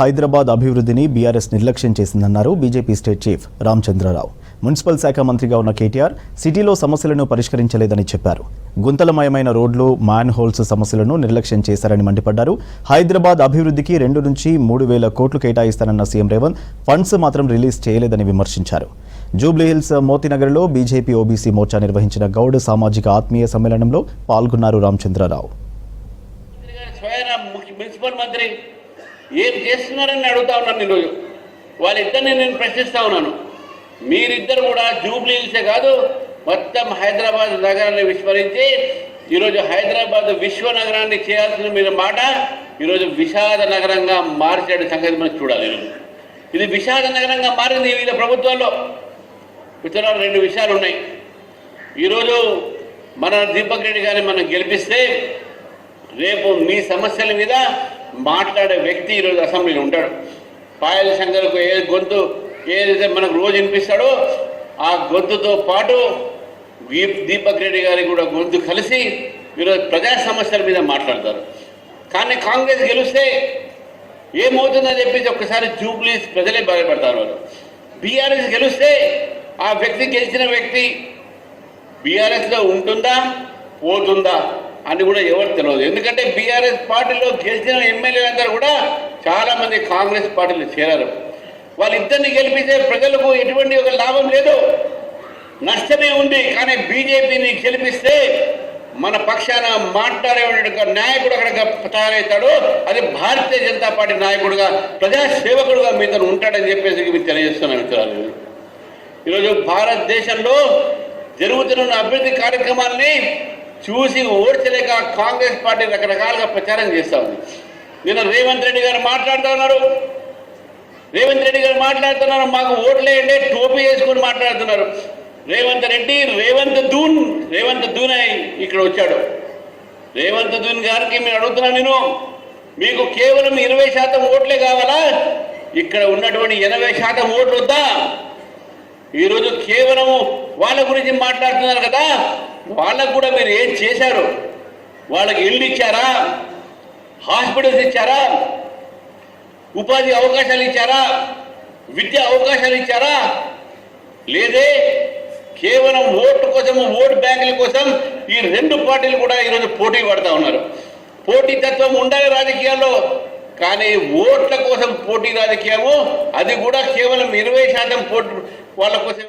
హైదరాబాద్ అభివృద్ధిని బీఆర్ఎస్ నిర్లక్ష్యం చేసిందన్నారు BJP state chief Ramachandra Rao. Municipal శాఖ మంత్రిగా ఉన్న కేటీఆర్ సిటీలో సమస్యలను పరిష్కరించలేదని చెప్పారు. గుంతలమయమైన రోడ్లు మ్యాన్ హోల్స్ సమస్యలను నిర్లక్ష్యం చేశారని మండిపడ్డారు. హైదరాబాద్ అభివృద్ధికి రెండు నుంచి మూడు వేల కోట్లు కేటాయిస్తానన్న సీఎం రేవంత్ ఫండ్స్ మాత్రం రిలీజ్ చేయలేదని విమర్శించారు. జూబ్లీహిల్స్ మోతీనగర్లో బీజేపీ ఓబీసీ మోర్చా నిర్వహించిన గౌడ్ సామాజిక ఆత్మీయ సమ్మేళనంలో పాల్గొన్నారు రామచంద్రరావు. ఏం చేస్తున్నారని అడుగుతా ఉన్నాను నేను ఈరోజు. వాళ్ళిద్దరిని నేను ప్రశ్నిస్తా ఉన్నాను. మీరిద్దరు కూడా జూబ్లీ హిల్సే కాదు మొత్తం హైదరాబాద్ నగరాన్ని విస్మరించి ఈరోజు హైదరాబాద్ విశ్వ నగరాన్ని చేయాల్సిన మీద మాట ఈరోజు విషాద నగరంగా మార్చాడు సంగతి మనం చూడాలి ఇది విషాద నగరంగా మారింది వీళ్ళ ప్రభుత్వాల్లో మిత్రులారా రెండు విషయాలు ఉన్నాయి. ఈరోజు మన దీపక్ రెడ్డి గారిని మనం గెలిపిస్తే రేపు మీ సమస్యల మీద మాట్లాడే వ్యక్తి ఈరోజు అసెంబ్లీలో ఉంటాడు. పాయల శంకర్కు ఏ గొంతు ఏదైతే మనకు రోజు వినిపిస్తాడో ఆ గొంతుతో పాటు దీపక్ రెడ్డి గారికి కూడా గొంతు కలిసి ఈరోజు ప్రజా సమస్యల మీద మాట్లాడతారు. కానీ కాంగ్రెస్ గెలిస్తే ఏమవుతుందని చెప్పేసి ఒక్కసారి జూబ్లీస్ ప్రజలే బాధపడతారు వాళ్ళు. బీఆర్ఎస్ గెలిస్తే ఆ వ్యక్తి గెలిచిన వ్యక్తి బీఆర్ఎస్లో ఉంటుందా? పోతుందా? అని కూడా ఎవరు తెలియదు ఎందుకంటే బీఆర్ఎస్ పార్టీలో గెలిచిన ఎమ్మెల్యేలందరూ కూడా చాలా మంది కాంగ్రెస్ పార్టీలో చేరారు. వాళ్ళిద్దరిని గెలిపితే ప్రజలకు ఎటువంటి ఒక లాభం లేదు. నష్టమే ఉంది. కానీ బీజేపీని గెలిపిస్తే మన పక్షాన మాట్లాడే నాయకుడు అక్కడ తయారవుతాడు. అది భారతీయ జనతా పార్టీ నాయకుడుగా ప్రజాసేవకుడుగా మీతో ఉంటాడని చెప్పేసి మీకు తెలియజేస్తున్నాను మిత్రాలు ఈరోజు భారతదేశంలో జరుగుతున్న అభివృద్ధి కార్యక్రమాల్ని చూసి ఓడ్చలేక కాంగ్రెస్ పార్టీ రకరకాలుగా ప్రచారం చేస్తూ ఉంది. నిన్న రేవంత్ రెడ్డి గారు మాట్లాడుతూ ఉన్నారు. రేవంత్ రెడ్డి గారు మాట్లాడుతున్నారు మాకు ఓట్లేయండి టోపీ వేసుకొని మాట్లాడుతున్నారు. రేవంత్ రెడ్డి రేవంత్ దూన్ రేవంత్ దూన్ ఇక్కడ వచ్చాడు. రేవంత్ దూన్ గారికి మీరు అడుగుతున్నాను నేను మీకు కేవలం ఇరవై శాతం ఓట్లే కావాలా? ఇక్కడ ఉన్నటువంటి ఎనభై శాతం ఓట్లు వద్దా? ఈరోజు కేవలం వాళ్ళ గురించి మాట్లాడుతున్నారు కదా? వాళ్ళకు కూడా మీరు ఏం చేశారు? వాళ్ళకి ఇల్లు ఇచ్చారా? హాస్పిటల్స్ ఇచ్చారా? ఉపాధి అవకాశాలు ఇచ్చారా? విద్య అవకాశాలు ఇచ్చారా? లేదే కేవలం ఓటు కోసం ఓటు బ్యాంకుల కోసం ఈ రెండు పార్టీలు కూడా ఈరోజు పోటీ పడతా ఉన్నారు. పోటీతత్వం ఉండాలి రాజకీయాల్లో కానీ ఓట్ల కోసం పోటీ రాజకీయము అది కూడా కేవలం ఇరవై శాతం పోటీ వాళ్ళ కోసం